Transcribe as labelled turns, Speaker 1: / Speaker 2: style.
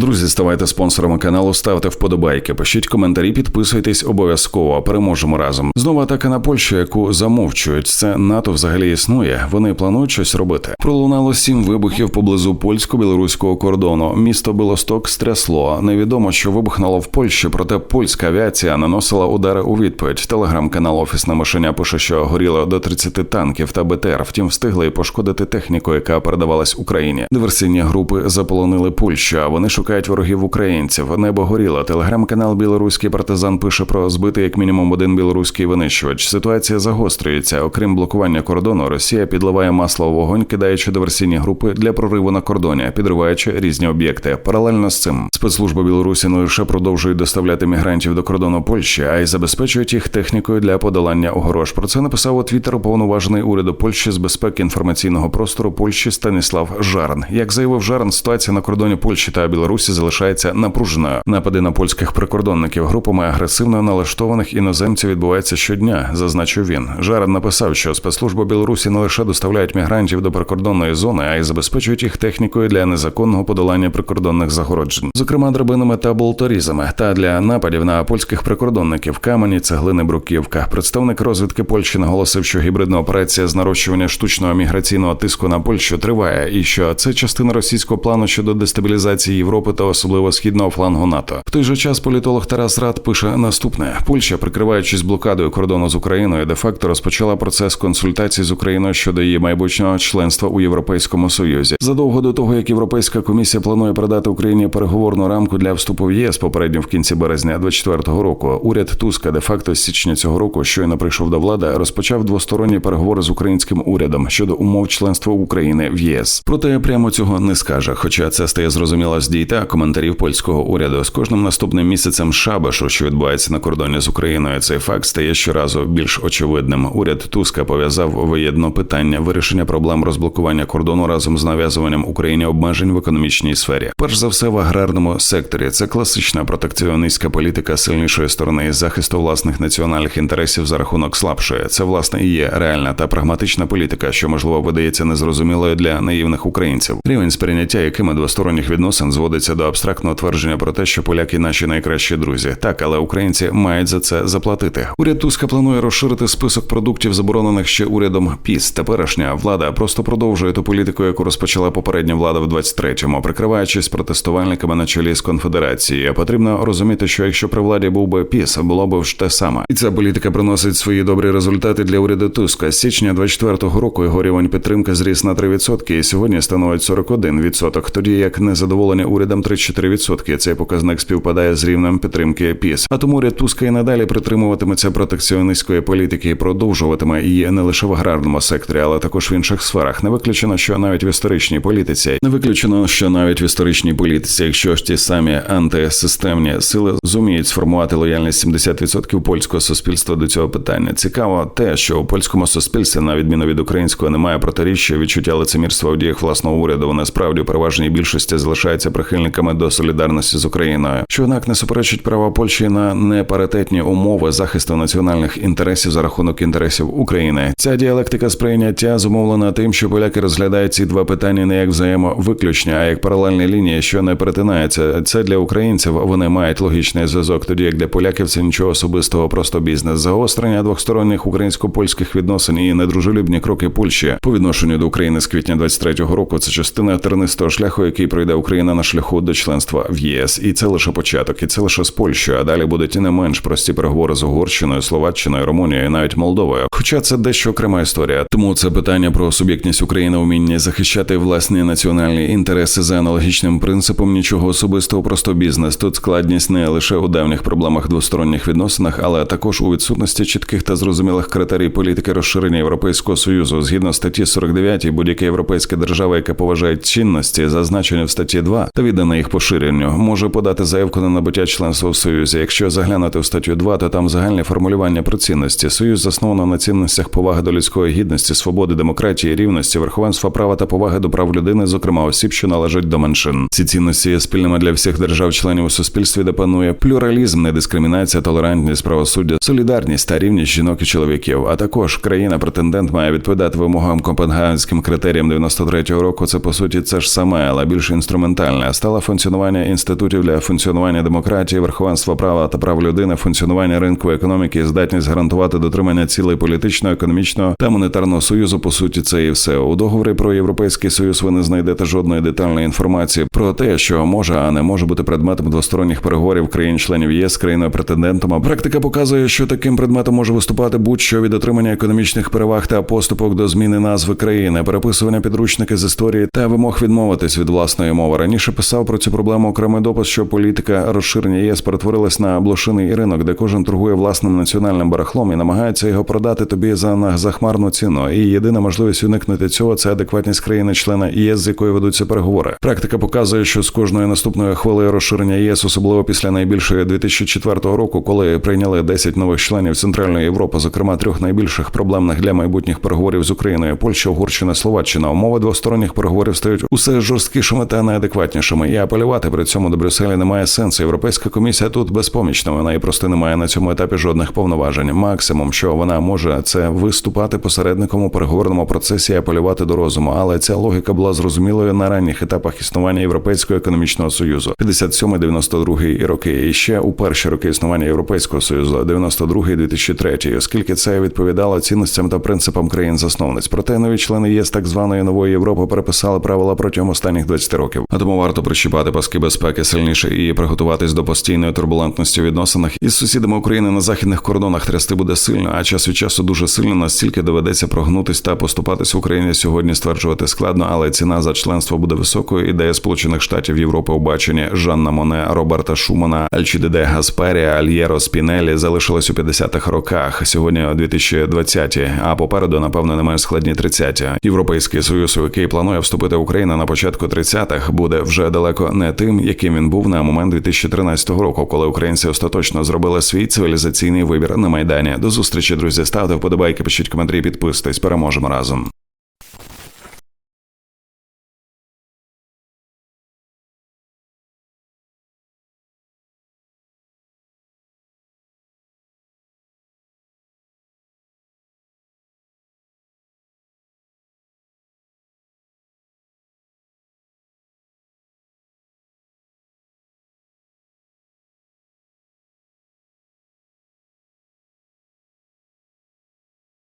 Speaker 1: Друзі, ставайте спонсорами каналу, ставте вподобайки, пишіть коментарі, підписуйтесь обов'язково. Переможемо разом. Знову атака на Польщу, яку замовчують. Це НАТО взагалі існує. Вони планують щось робити. Пролунало сім вибухів поблизу польсько-білоруського кордону. Місто Білосток стрясло. Невідомо, що вибухнуло в Польщі, проте польська авіація наносила удари у відповідь. Телеграм-канал Офісна мишеня пише, що горіло до 30 танків та БТР. Втім, встигли і пошкодити техніку, яка передавалась Україні. Диверсійні групи заполонили Польщу. а Вони шукають ворогів українців. Небо горіло. Телеграм-канал Білоруський партизан пише про збитий як мінімум один білоруський винищувач. Ситуація загострюється. Окрім блокування кордону, Росія підливає масло в вогонь, кидаючи диверсійні групи для прориву на кордоні, підриваючи різні об'єкти. Паралельно з цим спецслужби Білорусі не лише продовжують доставляти мігрантів до кордону Польщі, а й забезпечують їх технікою для подолання огорож. Про це написав у Твіттер уповноважений уряду Польщі з безпеки інформаційного простору Польщі Станіслав Жарн. Як заявив Жарн, ситуація на кордоні Польщі та Білорусі залишається напруженою. Напади на польських прикордонників групами агресивно налаштованих іноземців відбуваються щодня, зазначив він. Жарн написав, що спецслужби Білорусі не лише доставляють мігрантів до прикордонної зони, а й забезпечують їх технікою для незаконного подолання прикордонних загороджень, зокрема драбинами та болторізами, та для нападів на польських прикордонників камені, цеглини, бруківка. Представник розвідки Польщі наголосив, що гібридна операція з нарощування штучного міграційного тиску на Польщу триває, і що це частина російського плану щодо дестабілізації Європи та особливо східного флангу НАТО. В той же час політолог Тарас Рад пише наступне: Польща, прикриваючись блокадою кордону з Україною, де факто розпочала процес консультацій з Україною щодо її майбутнього членства у Європейському Союзі. Задовго до того, як Європейська комісія планує передати Україні переговорну рамку для вступу в ЄС попередньо в кінці березня 2024 року, уряд Туска, де факто з січня цього року, щойно прийшов до влади, розпочав двосторонні переговори з українським урядом щодо умов членства України в ЄС. Проте прямо цього не скаже. Хоча це стає зрозуміло з дій та коментарів польського уряду з кожним наступним місяцем шабашу, що відбувається на кордоні з Україною. Цей факт стає щоразу більш очевидним. Уряд Туска пов'язав воєдно питання вирішення проблем розблокування кордону разом з нав'язуванням Україні обмежень в економічній сфері. Перш за все в аграрному секторі це класична протекціоністська політика сильнішої сторони захисту власних національних інтересів за рахунок слабшої. Це власне і є реальна та прагматична політика, що можливо видається незрозумілою для наївних українців. Рівень сприйняття якими двосторонніх відносин зводиться до абстрактного твердження про те, що поляки наші найкращі друзі. Так, але українці мають за це заплатити. Уряд Туска планує розширити список продуктів, заборонених ще урядом ПІС. Теперішня влада просто продовжує ту політику, яку розпочала попередня влада в 23-му, прикриваючись протестувальниками на чолі з конфедерацією. Потрібно розуміти, що якщо при владі був би ПІС, було б ж те саме, і ця політика приносить свої добрі результати для уряду Туска. З січня 24-го року його рівень підтримки зріс на 3% і сьогодні становить 41%, тоді як незадоволення урядом 34%. Цей показник співпадає з рівнем підтримки ПІС. А тому уряд Туска і надалі притримуватиметься протекціонистської політики і продовжуватиме її не лише в аграрному секторі, але також в інших сферах. Не виключено, що навіть в історичній політиці не виключено, що навіть в історичній політиці, якщо ж ті самі антисистемні сили зуміють сформувати лояльність 70% польського суспільства до цього питання. Цікаво те, що у польському суспільстві, на відміну від українського, немає протиріччя відчуття лицемірства в діях власного уряду. Вони справді у переважній більшості залишаються прихильниками до солідарності з Україною, що однак не суперечить права Польщі на непаритетні умови захисту національних інтересів за рахунок інтересів України. Ця діалектика сприйняття зумовлена тим, що поляки розглядають ці два питання не як взаємовиключення, а як паралельні лінії, що не перетинаються. Це для українців вони мають логічний зв'язок, тоді як для поляків це нічого особистого, просто бізнес. Загострення двохсторонніх українсько-польських відносин і недружелюбні кроки Польщі по відношенню до України з квітня 23-го року. Це частина тернистого шляху, який пройде Україна на шляху до членства в ЄС, і це лише початок, і це лише з Польщею. А далі будуть і не менш прості переговори з Угорщиною, Словаччиною, Румунією, навіть Молдовою. Хоча це дещо окрема історія. Тому це питання про суб'єктність України вміння захищати власні національні інтереси за аналогічним принципом. Нічого особистого, просто бізнес. Тут складність не лише у давніх проблемах двосторонніх відносинах, але також у відсутності чітких та зрозумілих критерій політики розширення Європейського союзу. Згідно статті 49, будь-яка європейська держава, яка поважає цінності, зазначені в статті 2 та віддана їх поширенню, може подати заявку на набуття членства в союзі. Якщо заглянути в статтю 2, то там загальне формулювання про цінності. Союз засновано на цінностях поваги до людської гідності, свободи, демократії, рівності, верховенства права та поваги до прав людини, зокрема осіб, що належать до меншин. Ці цінності є спільними для всіх держав-членів у суспільстві, де панує плюралізм, недискримінація, толерантність, правосуддя, солідарність та рівність жінок і чоловіків. А також країна-претендент має відповідати вимогам копенгагенським критеріям 93-го року. Це по суті це ж саме, але більш інструментальне. Стало функціонування інститутів для функціонування демократії, верховенства права та прав людини, функціонування ринку економіки, здатність гарантувати дотримання цілей політичного, економічного та монетарного союзу. По суті, це і все у договорі про європейський союз. Ви не знайдете жодної детальної інформації про те, що може, а не може бути предметом двосторонніх переговорів країн-членів ЄС країною претендентом. Практика показує, що таким предметом може виступати будь-що від отримання економічних переваг та поступок до зміни назви країни, переписування підручники з історії та вимог відмовитись від власної мови. Раніше писав про цю проблему окремий допис, що політика розширення ЄС перетворилась на блошиний ринок, де кожен торгує власним національним барахлом і намагається його продати тобі за захмарну ціну. І єдина можливість уникнути цього це адекватність країни-члена ЄС, з якою ведуться переговори. Практика показує, що з кожною наступною хвилею розширення ЄС, особливо після найбільшої 2004 року, коли прийняли 10 нових членів Центральної Європи, зокрема трьох найбільших проблемних для майбутніх переговорів з Україною, Польща, Угорщина, Словаччина, умови двосторонніх переговорів стають усе жорсткішими та неадекватнішими. І апелювати при цьому до Брюсселя немає сенсу. Європейська комісія тут безпомічна. Вона і просто не має на цьому етапі жодних повноважень. Максимум, що вона може, це виступати посередником у переговорному процесі і апелювати до розуму. Але ця логіка була зрозумілою на ранніх етапах існування Європейського економічного союзу 57-92 роки. І ще у перші роки існування Європейського союзу 92-2003, оскільки це відповідало цінностям та принципам країн-засновниць. Проте нові члени ЄС так званої нової Європи переписали правила протягом останніх 20 років. А тому варто прищіпати паски безпеки сильніше і приготуватись до постійної турбулентності у відносинах із сусідами України на західних кордонах трясти буде сильно, а час від часу дуже сильно настільки доведеться прогнутись та поступатись Україні сьогодні стверджувати складно, але ціна за членство буде високою. Ідея Сполучених Штатів Європи у баченні Жанна Моне, Роберта Шумана, Альчідеде Гаспері, Альєро Спінелі залишилась у 50-х роках. Сьогодні 2020-ті, а попереду, напевно, не менш складні 30-ті. Європейський союз, у який планує вступити Україна на початку 30-х, буде вже далеко не тим, яким він був на момент 2013 року, коли українці остаточно зробили свій цивілізаційний вибір на майдані. До зустрічі, друзі. Ставте вподобайки, пишіть коментарі, підписуйтесь. Переможемо разом.